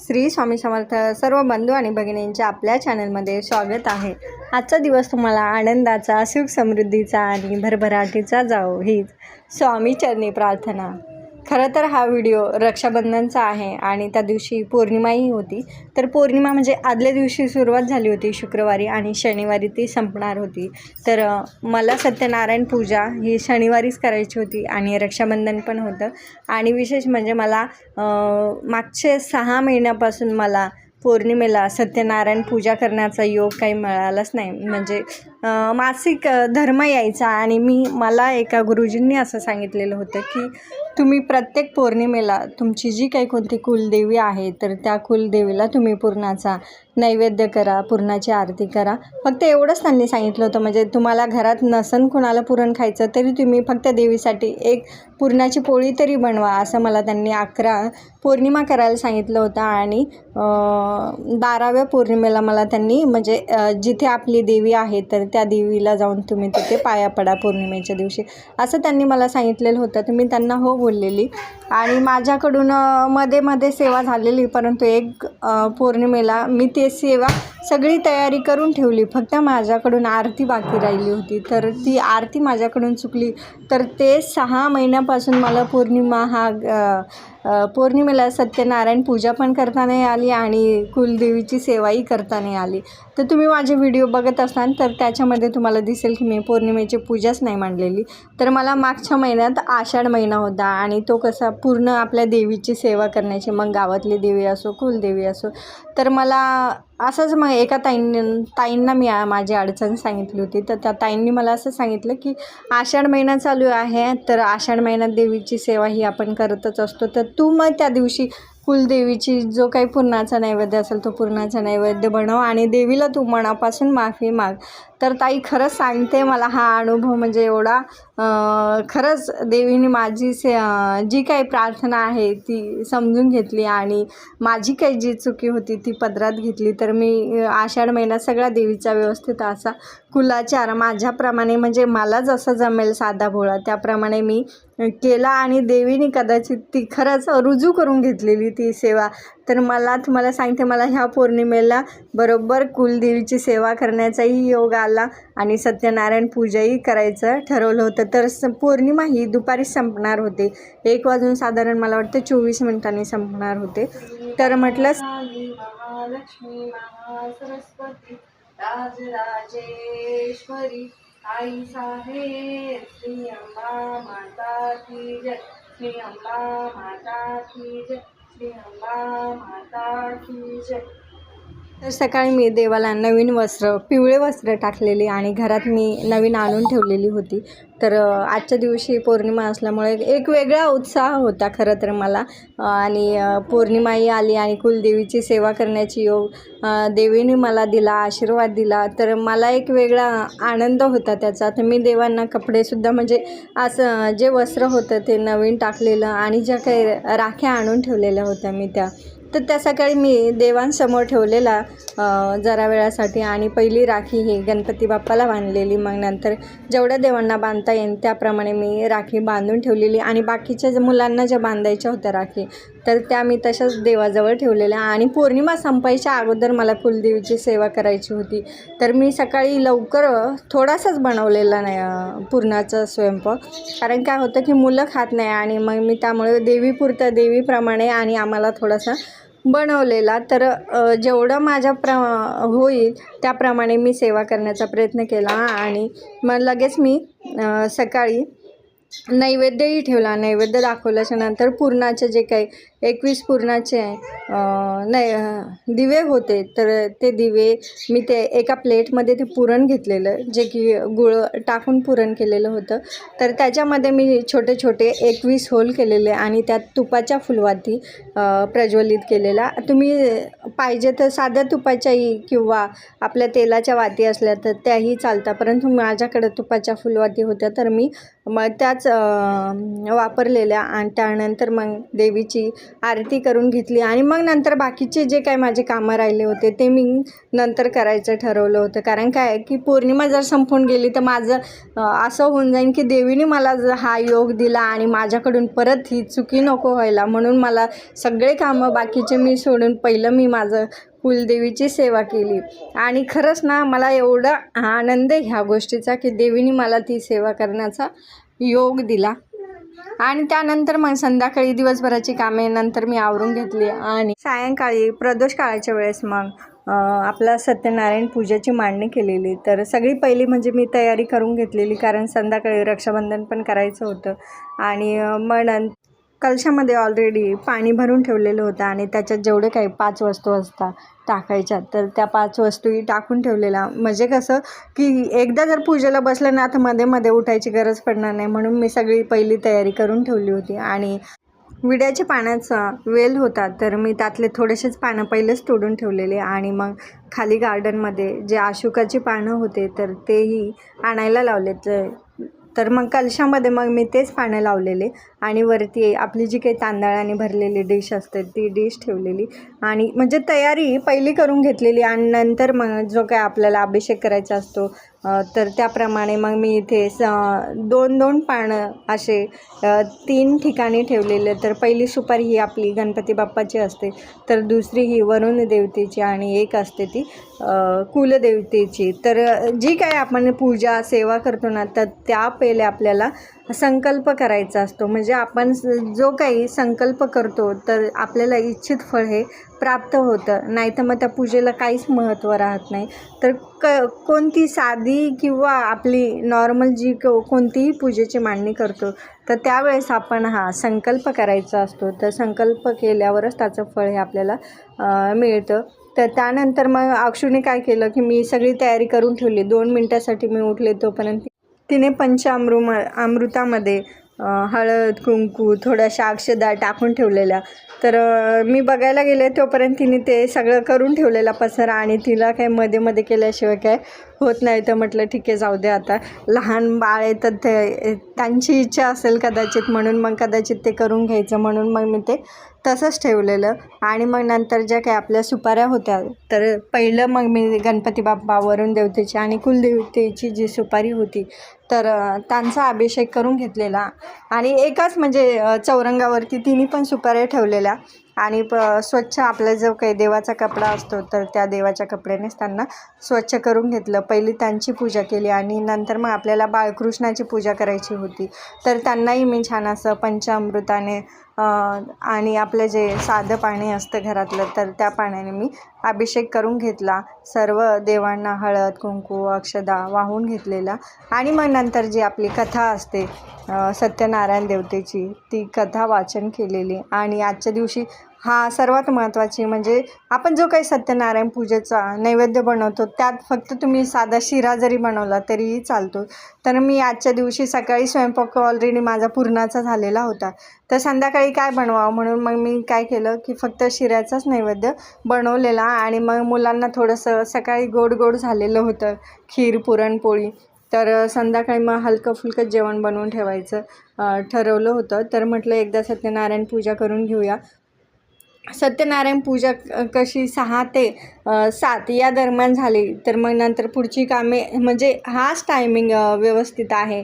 श्री स्वामी समर्थ सर्व बंधू आणि भगिनींचे आपल्या चॅनलमध्ये स्वागत आहे. आजचा दिवस तुम्हाला आनंदाचा सुख समृद्धीचा आणि भरभराटीचा जाओ हीच स्वामी चरणी प्रार्थना. खरं तर हा व्हिडिओ रक्षाबंधनचा आहे आणि त्या दिवशी पौर्णिमाही होती. तर पौर्णिमा म्हणजे आदल्या दिवशी सुरुवात झाली होती शुक्रवारी आणि शनिवारी ती संपणार होती. तर मला सत्यनारायण पूजा ही शनिवारीच करायची होती आणि रक्षाबंधन पण होतं. आणि विशेष म्हणजे मला मागचे सहा महिन्यापासून मला पौर्णिमेला सत्यनारायण पूजा करण्याचा योग काही मिळालाच नाही. म्हणजे मासिक धर्म यायचा आणि मी मला एका गुरुजींनी असं सांगितलेलं होतं की तुम्ही प्रत्येक पौर्णिमेला तुमची जी काही कोणती कुलदेवी आहे तर त्या कुलदेवीला तुम्ही पूर्णाचा नैवेद्य करा पुरणाची आरती करा. फक्त एवढंच त्यांनी सांगितलं होतं. म्हणजे तुम्हाला घरात नसन कुणाला पुरण खायचं तरी तुम्ही फक्त देवीसाठी एक पुरणाची पोळी तरी बनवा असं मला त्यांनी अकरा पौर्णिमा करायला सांगितलं होतं. आणि बाराव्या पौर्णिमेला मला त्यांनी म्हणजे जिथे आपली देवी आहे तर त्या देवीला जाऊन तुम्ही तिथे पाया पडा पौर्णिमेच्या दिवशी. असं त्यांनी मला सांगितलेलं होतं. तर मी त्यांना हो बोललेली. आणि माझ्याकडून मध्ये मध्ये सेवा झालेली परंतु एक पौर्णिमेला मी ते सेवा सगळी तयारी करून ठेवली. फक्त माझ्याकडून आरती बाकी राहिली होती. तर ती आरती माझ्याकडून चुकली. तर ते सहा महिन्यापासून मला पौर्णिमा हा पौर्णिमेला सत्यनारायण पूजा पण करता नाही आली आणि कुलदेवीची सेवाही करता नाही आली. तर तुम्ही माझे व्हिडिओ बघत असाल तर त्याच्यामध्ये तुम्हाला दिसेल की मी पौर्णिमेची पूजाच नाही मांडलेली. तर मला मागच्या महिन्यात आषाढ महिना होता आणि तो कसा पूर्ण आपल्या देवीची सेवा करण्याची मग गावातली देवी असो कुलदेवी असो तर मला असंच मग एका ताईं ताईंना मी माझी अडचण सांगितली होती. तर त्या ताईंनी मला असं सांगितलं की आषाढ महिना चालू आहे तर आषाढ महिन्यात देवीची सेवा ही आपण करतच असतो. तर तू मग त्या दिवशी कुलदेवीची जो काही पूर्णाचा नैवेद्य असेल तो पूर्णाचा नैवेद्य बनव आणि देवीला तू मनापासून माफी माग. तर ताई खरंच सांगते मला हा अनुभव म्हणजे एवढा. खरंच देवीने माझी से जी काही प्रार्थना आहे ती समजून घेतली आणि माझी काही जी चुकी होती ती पदरात घेतली. तर मी आषाढ महिना सगळ्या देवीचा व्यवस्थित असा कुलाचार माझ्याप्रमाणे म्हणजे मला जसं जमेल साधा भोळा त्याप्रमाणे मी केला आणि देवीने कदाचित ती खरंच रुजू करून घेतलेली ती सेवा. तर मला तुम्हाला सांगते मला ह्या पौर्णिमेला बरोबर कुलदेवीची सेवा करण्याचाही योग आला. देवाला आणि सत्यनारायण पूजाही करायचं ठरवलं होतं. तर स पौर्णिमा ही दुपारी संपणार होते. एक वाजून साधारण मला वाटतं चोवीस मिनिटांनी संपणार होते. तर म्हटलं महालक्ष्मी महासरस्वती राजराजेश्वरी आई साहेब श्री अंबा माता की जय श्री अंबा माता की जय श्री अंबा माता की जय. तर सकाळी मी देवाला नवीन वस्त्र पिवळे वस्त्र टाकलेली आणि घरात मी नवीन आणून ठेवलेली होती. तर आजच्या दिवशी पौर्णिमा असल्यामुळे एक वेगळा उत्साह होता खरं तर मला. आणि पौर्णिमाही आली आणि कुलदेवीची सेवा करण्याची योग देवीने मला दिला आशीर्वाद दिला. तर मला एक वेगळा आनंद होता त्याचा. तर मी देवांना कपडेसुद्धा म्हणजे असं जे वस्त्र होतं ते नवीन टाकलेलं आणि ज्या काही राख्या आणून ठेवलेल्या होत्या मी त्या तर त्या सकाळी मी देवांसमोर ठेवलेला जरा वेळासाठी. आणि पहिली राखी ही गणपती बाप्पाला बांधलेली. मग नंतर जेवढ्या देवांना बांधता येईल त्याप्रमाणे मी राखी बांधून ठेवलेली. आणि बाकीच्या ज्या मुलांना ज्या बांधायच्या होत्या राखी तर त्या मी तशाच देवाजवळ ठेवलेल्या. आणि पौर्णिमा संपायच्या अगोदर मला कुलदेवीची सेवा करायची होती. तर मी सकाळी लवकर थोडासाच बनवलेला नाही अ, पुरणाचा स्वयंपाक. कारण काय होतं की मुलं खात नाही. आणि मग मी त्यामुळे देवीपुरतं देवीप्रमाणे आणि आम्हाला थोडासा बनवलेला तर जेवढं माझ्या प्र होईल त्याप्रमाणे मी सेवा करण्याचा प्रयत्न केला. आणि मग लगेच मी सकाळी नैवेद्यही ठेवला. नैवेद्य दाखवल्याच्या नंतर पुरणाचे जे काही एकवीस पुरणाचे नाही दिवे होते. तर ते दिवे मी ते एका प्लेटमध्ये ते पुरण घेतलेलं जे की गुळ टाकून पुरण केलेलं होतं. तर त्याच्यामध्ये मी छोटे छोटे एकवीस होल केलेले आणि त्यात तुपाच्या फुलवाती प्रज्वलित केलेला. तुम्ही पाहिजे तर साध्या तुपाच्याही किंवा आपल्या तेलाच्या वाती असल्या तर त्याही चालतात. परंतु माझ्याकडे तुपाच्या फुलवाती होत्या तर मी मग त्याच वापरलेल्या आणि त्यानंतर मग देवीची आरती करून घेतली. आणि मग नंतर बाकीचे जे काय माझे कामं राहिले होते ते मी नंतर करायचं ठरवलं होतं. कारण काय आहे की पौर्णिमा जर संपून गेली तर माझं असं होऊन जाईन की देवीने मला हा योग दिला आणि माझ्याकडून परत ही चुकी नको व्हायला. म्हणून मला सगळे कामं बाकीचे मी सोडून पहिलं मी माझं कुलदेवीची सेवा केली. आणि खरंच ना मला एवढा आनंद ह्या गोष्टीचा की देवीने मला ती सेवा करण्याचा योग दिला. आणि त्यानंतर मग संध्याकाळी दिवसभराची कामे नंतर मी आवरून घेतली आणि सायंकाळी प्रदोष काळाच्या वेळेस मग आपला सत्यनारायण पूजेची मांडणी केलेली. तर सगळी पहिली म्हणजे मी तयारी करून घेतलेली कारण संध्याकाळी रक्षाबंधन पण करायचं होतं. आणि मग कलशामध्ये ऑलरेडी पाणी भरून ठेवलेलं होतं आणि त्याच्यात जेवढे काही पाच वस्तू असतात टाकायच्या तर त्या पाच वस्तूही टाकून ठेवलेल्या. म्हणजे कसं की एकदा जर पूजेला बसलं ना तर मध्ये मध्ये उठायची गरज पडणार नाही. म्हणून मी सगळी पहिली तयारी करून ठेवली होती. आणि विड्याच्या पाण्याचा वेल होता तर मी त्यातले थोडेसेच पानं पहिलेच तोडून ठेवलेले. आणि मग खाली गार्डनमध्ये जे अशोकाची पानं होते तर तेही आणायला लावले तर मग कलशामध्ये मग मी तेच पानं लावलेले आणि वरती आपली जी काही तांदळाने भरलेली डिश असते ती डिश ठेवलेली. आणि म्हणजे तयारी पहिली करून घेतलेली आणि नंतर मग जो काय आपल्याला अभिषेक करायचा असतो तर त्याप्रमाणे मग मी इथे स दोन दोन पानं असे तीन ठिकाणी ठेवलेले तर पहिली सुपारी ही आपली गणपती बाप्पाची असते. तर दुसरी ही वरुण देवतेची आणि एक असते ती कुलदेवतेची. तर जी काय आपण पूजा सेवा करतो ना तर त्या पहिले आपल्याला संकल्प करायचा असतो. म्हणजे आपण स- जो काही संकल्प करतो तर आपल्याला इच्छित फळ हे प्राप्त होतं. नाही तर मग त्या पूजेला काहीच महत्त्व राहत नाही. तर क कोणती साधी किंवा आपली नॉर्मल जी को कोणतीही पूजेची मांडणी करतो तर त्यावेळेस आपण हा संकल्प करायचा असतो. तर संकल्प केल्यावरच त्याचं फळ हे आपल्याला मिळतं. तर त्यानंतर मग अक्षूने काय केलं की मी सगळी तयारी करून ठेवली. दोन मिनटासाठी मी उठले तोपर्यंत तिने पंचामृम अमृतामध्ये हळद कुंकू थोड्याशा अक्षदा टाकून ठेवलेल्या. तर मी बघायला गेले तोपर्यंत तिने ते सगळं करून ठेवलेला पसारा आणि तिला काय मध्ये मध्ये केल्याशिवाय काय होत नाही तर म्हटलं ठीक आहे जाऊ दे आता. लहान बाळ आहे तर ते त्यांची इच्छा असेल कदाचित म्हणून मग कदाचित ते करून घ्यायचं म्हणून मग मी ते तसंच ठेवलेलं. आणि मग नंतर ज्या काही आपल्या सुपाऱ्या होत्या तर पहिलं मग मी गणपती बाप्पा वरुण देवतेची आणि कुलदेवतेची जी सुपारी होती तर त्यांचा अभिषेक करून घेतलेला. आणि एकाच म्हणजे चौरंगावरती तिन्ही पण सुपाऱ्या ठेवलेल्या. आणि प स्वच्छ आपला जो काही देवाचा कपडा असतो तर त्या देवाच्या कपड्यानेच त्यांना स्वच्छ करून घेतलं. पहिली त्यांची पूजा केली आणि नंतर मग आपल्याला बाळकृष्णाची पूजा करायची होती. तर त्यांनाही मी छान असं पंचामृताने आणि आपलं जे साधं पाणी असतं घरातलं तर त्या पाण्याने मी अभिषेक करून घेतला. सर्व देवांना हळद कुंकू अक्षदा वाहून घेतलेला. आणि मग नंतर जी आपली कथा असते सत्यनारायण देवतेची ती कथा वाचन केलेली. आणि आजच्या दिवशी हा सर्वात महत्त्वाची म्हणजे आपण जो काही सत्यनारायण पूजेचा नैवेद्य बनवतो त्यात फक्त तुम्ही साधा शिरा जरी बनवला तरीही चालतो. तर मी आजच्या दिवशी सकाळी स्वयंपाक ऑलरेडी माझा पूर्णाचा झालेला होता. तर संध्याकाळी काय बनवावं म्हणून मग मी काय केलं की फक्त शिऱ्याचाच नैवेद्य बनवलेला आणि मग मुलांना थोडंसं सकाळी गोड गोड झालेलं होतं खीर पुरणपोळी. तर संध्याकाळी मग हलकं फुलकं जेवण बनवून ठेवायचं ठरवलं होतं. तर म्हटलं एकदा सत्यनारायण पूजा करून घेऊया. सत्यनारायण पूजा कशी सहा ते सात या दरम्यान झाली तर मग नंतर पुढची कामे म्हणजे हाच टायमिंग व्यवस्थित आहे.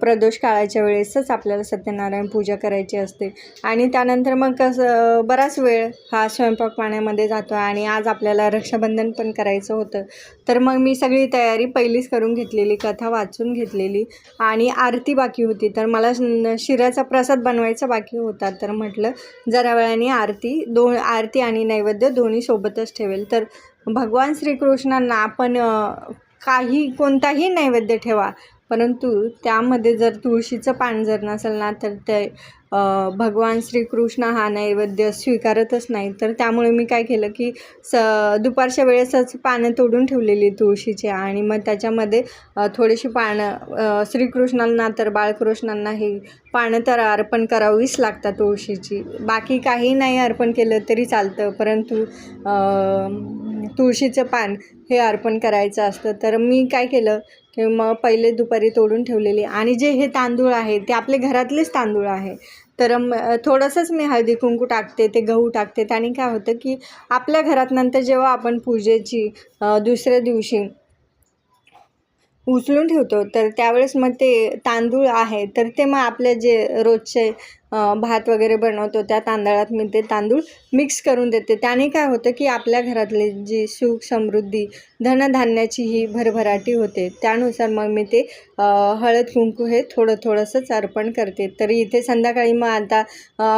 प्रदोष काळाच्या वेळेसच आपल्याला सत्यनारायण पूजा करायची असते. आणि त्यानंतर मग कसं बराच वेळ हा स्वयंपाक पाण्यामध्ये जातो आणि आज आपल्याला रक्षाबंधन पण करायचं होतं. तर मग मी सगळी तयारी पहिलीच करून घेतलेली कथा वाचून घेतलेली आणि आरती बाकी होती. तर मला शिऱ्याचा प्रसाद बनवायचा बाकी होता. तर म्हटलं जरा वेळाने आरती दोन आरती आणि नैवेद्य दोन्ही सोबतच ठेवेल. तर भगवान श्रीकृष्णांना आपण काही कोणताही नैवेद्य ठेवा. परंतु त्यामध्ये जर तुळशीचं पान जर नसेल ना तर ते भगवान श्रीकृष्ण हा नैवेद्य स्वीकारतच नाही. तर त्यामुळे मी काय केलं की स दुपारच्या वेळेसच पानं तोडून ठेवलेली तुळशीची. आणि मग त्याच्यामध्ये थोडीशी पानं श्रीकृष्णांना तर बाळकृष्णांना ही पानं तर अर्पण करावीच लागतात तुळशीची. बाकी काही नाही अर्पण केलं तरी चालतं. परंतु तुळशीचं पान हे अर्पण करायचं असतं. तर मी काय केलं की मग पहिले दुपारी तोडून ठेवलेली. आणि जे हे तांदूळ आहे ते आपले घरातलेच तांदूळ आहे. तर म थोडंसंच मी हळदी कुंकू टाकते ते गहू टाकते. आणि काय होतं की आपल्या घरात नंतर जेव्हा आपण पूजेची दुसऱ्या दिवशी उचलून ठेवतो तर त्यावेळेस मग ते तांदूळ आहे. तर ते मग आपले जे रोजचे भात वगैरे बनवतो त्या तांदळात मी ते तांदूळ मिक्स करून देते. त्याने काय होतं की आपल्या घरातली जी सुख समृद्धी धनधान्याची ही भरभराटी होते. त्यानुसार मग मी ते हळद कुंकू हे थोडं थोडंसंच अर्पण करते. तरी इथे संध्याकाळी मग आता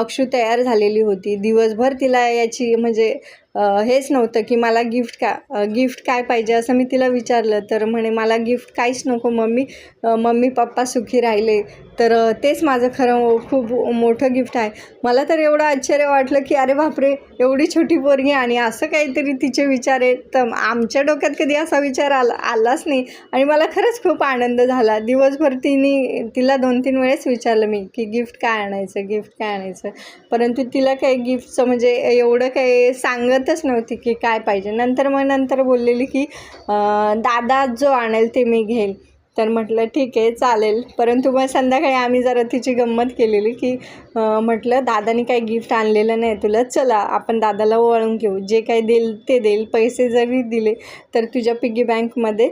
अक्षू तयार झालेली होती. दिवसभर तिला याची म्हणजे हेच नव्हतं की मला गिफ्ट का गिफ्ट काय पाहिजे असं मी तिला विचारलं. तर म्हणे मला गिफ्ट काहीच नको मम्मी मम्मी पप्पा सुखी राहिले. तर तेच माझं खरं खूप मोठं गिफ्ट आहे. मला तर एवढं आश्चर्य वाटलं की अरे बापरे एवढी छोटी पोरगी आणि असं काहीतरी तिचे विचार आहेत. तर आमच्या डोक्यात कधी असा विचार आला आलाच नाही. आणि मला खरंच खूप आनंद झाला. दिवसभर तिने तिला दोन तीन वेळेस विचारलं मी की गिफ्ट काय आणायचं गिफ्ट काय आणायचं? परंतु तिला काही गिफ्टचं म्हणजे एवढं काही सांगतच नव्हती की काय पाहिजे. नंतर मग नंतर बोललेली की दादा जो आणेल ते मी घेईल. तर म्हटलं ठीक आहे चालेल. परंतु मग संध्याकाळी आम्ही जरा तिची गंमत केलेली की म्हटलं दादानी काही गिफ्ट आणलेलं नाही तुला चला आपण दादाला ओवाळून घेऊ. जे काही देईल ते देईल. पैसे जरी दिले तर तुझ्या पिगी बँकमध्ये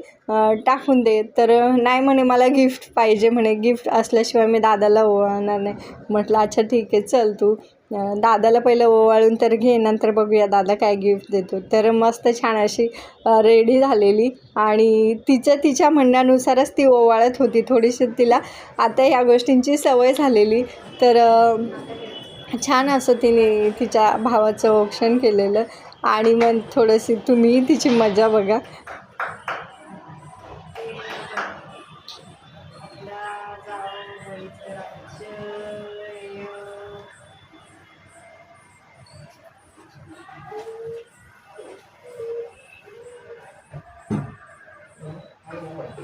टाकून दे. तर नाही म्हणे मला गिफ्ट पाहिजे म्हणे. गिफ्ट असल्याशिवाय मी दादाला ओळणार नाही. म्हटलं अच्छा ठीक आहे चल तू. दादाला पहिलं ओवाळून तर घे नंतर बघूया दादा काय गिफ्ट देतो. तर मस्त छान अशी रेडी झालेली. आणि तिच्या तिच्या म्हणण्यानुसारच ती ओवाळत होती थोडीशी तिला. आता ह्या गोष्टींची सवय झालेली. तर छान असं तिने तिच्या भावाचं औक्षण केलेलं. आणि मग थोडंशी तुम्ही तिची मजा बघा.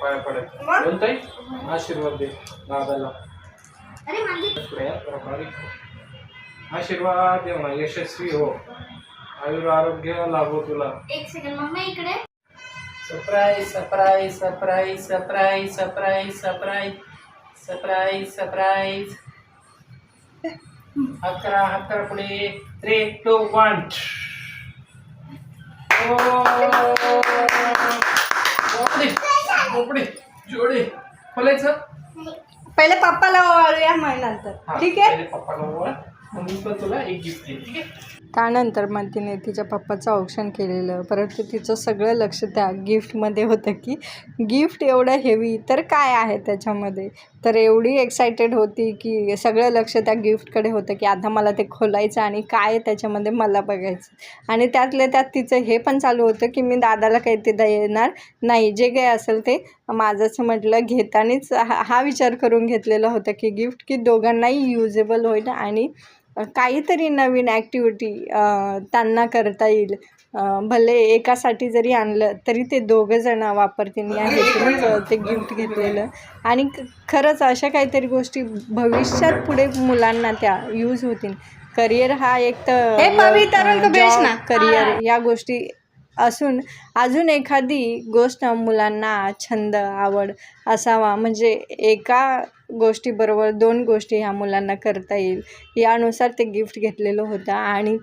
पाया पडायचं बोलताय आशीर्वाद दे दादाला. अरे माझी पुढे या, जरा बारीक. आशीर्वाद दे म्हणा यशस्वी हो. आयुर आरोग्य लाभो तुला. एक सेकंड मम्मी इकडे. Surprise surprise surprise surprise surprise surprise surprise surprise अकरा अकरा पुढे थ्री टू वन बोपडे जोडे. खोलायचं? पहिले पप्पाला ओवाळूया मग नंतर. ठीक आहे? पप्पाला ओवाळ. मग मी पण तुला एक गिफ्ट ठीक आहे? त्यानंतर मग तिने तिच्या पप्पाचं औक्षण केलेलं. परंतु तिचं सगळं लक्ष त्या गिफ्टमध्ये होतं की गिफ्ट एवढं हेवी तर काय आहे त्याच्यामध्ये? तर एवढी एक्सायटेड होती की सगळं लक्ष त्या गिफ्टकडे होतं की आता मला ते खोलायचं आणि काय त्याच्यामध्ये मला बघायचं. आणि त्यातल्या त्यात तिचं हे पण चालू होतं की मी दादाला काही ते देणार नाही. जे काही असेल ते माझंच म्हटलं घेतानीच हा हा विचार करून घेतलेला होता की गिफ्ट की दोघांनाही युजेबल होईल आणि काहीतरी नवीन ॲक्टिव्हिटी त्यांना करता येईल. भले एकासाठी जरी आणलं तरी ते दोघं जण वापरतील या हेतूनच ते गिफ्ट घेतलेलं. आणि खरंच अशा काहीतरी गोष्टी भविष्यात पुढे मुलांना त्या यूज होतील. करिअर हा एक तर करिअर या गोष्टी असून अजून एखादी गोष्ट मुलांना छंद आवड असावा. म्हणजे एका गोष्टीबरोबर दोन गोष्टी ह्या मुलांना करता येईल. यानुसार ते गिफ्ट घेतलेलं होतं. आणि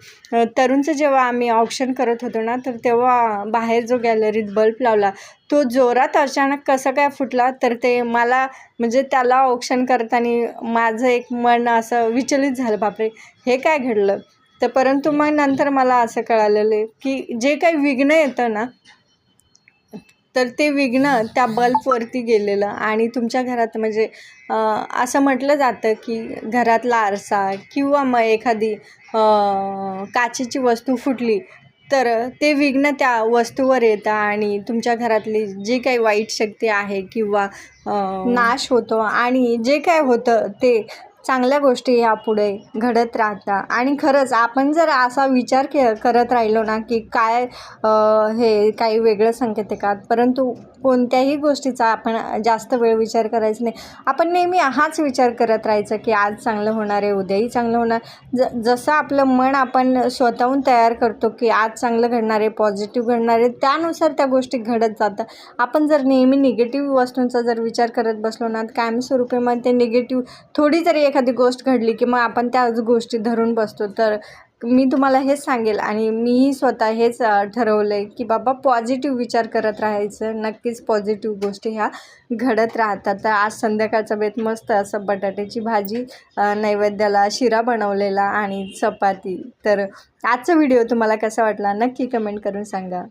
तरुणचं जेव्हा आम्ही ऑप्शन करत होतो ना तर तेव्हा बाहेर जो गॅलरीत बल्ब लावला तो जोरात अचानक कसं काय फुटला तर ते मला म्हणजे त्याला ऑप्शन करताना माझं एक मन असं विचलित झालं. बापरे हे काय घडलं? तर परंतु मग नंतर मला असं कळालेलं आहे की जे काही विघ्न येतं ना तर ते विघ्न त्या बल्बवरती गेलेलं आणि तुमच्या घरात म्हणजे असं म्हटलं जातं की घरातला आरसा किंवा मग एखादी काचेची वस्तू फुटली तर ते विघ्न त्या वस्तूवर येतं आणि तुमच्या घरातली जी काही वाईट शक्ती आहे किंवा नाश होतो. आणि जे काय होतं ते चांगल्या गोष्टी यापुढे घडत राहतात आणि खरंच आपण जर असा विचार के करत राहिलो ना की काय हे काही वेगळं संकेत आहे का? परंतु कोणत्याही गोष्टीचा आपण जास्त वेळ विचार करायचा नाही. आपण नेहमी हाच विचार करत राहायचं की आज चांगलं होणार आहे उद्याही चांगलं होणार. ज जसं आपलं मन आपण स्वतःहून तयार करतो की आज चांगलं घडणार आहे पॉझिटिव्ह घडणार आहे त्यानुसार त्या गोष्टी घडत जातात. आपण जर नेहमी निगेटिव्ह वस्तूंचा जर विचार करत बसलो ना कायमस्वरूपी मग ते निगेटिव्ह थोडी जरी एखादी गोष्ट घडली की मग आपण त्याच गोष्टी धरून बसतो. तर मी तुम्हाला हेच सांगेल आणि मीही स्वतः हेच ठरवलं आहे की बाबा पॉझिटिव्ह विचार करत राहायचं. नक्कीच पॉझिटिव्ह गोष्टी ह्या घडत राहतात. तर आज संध्याकाळचा बेत मस्त असं बटाट्याची भाजी नैवेद्याला शिरा बनवलेला आणि चपाती. तर आजचा व्हिडिओ तुम्हाला कसा वाटला नक्की कमेंट करून सांगा.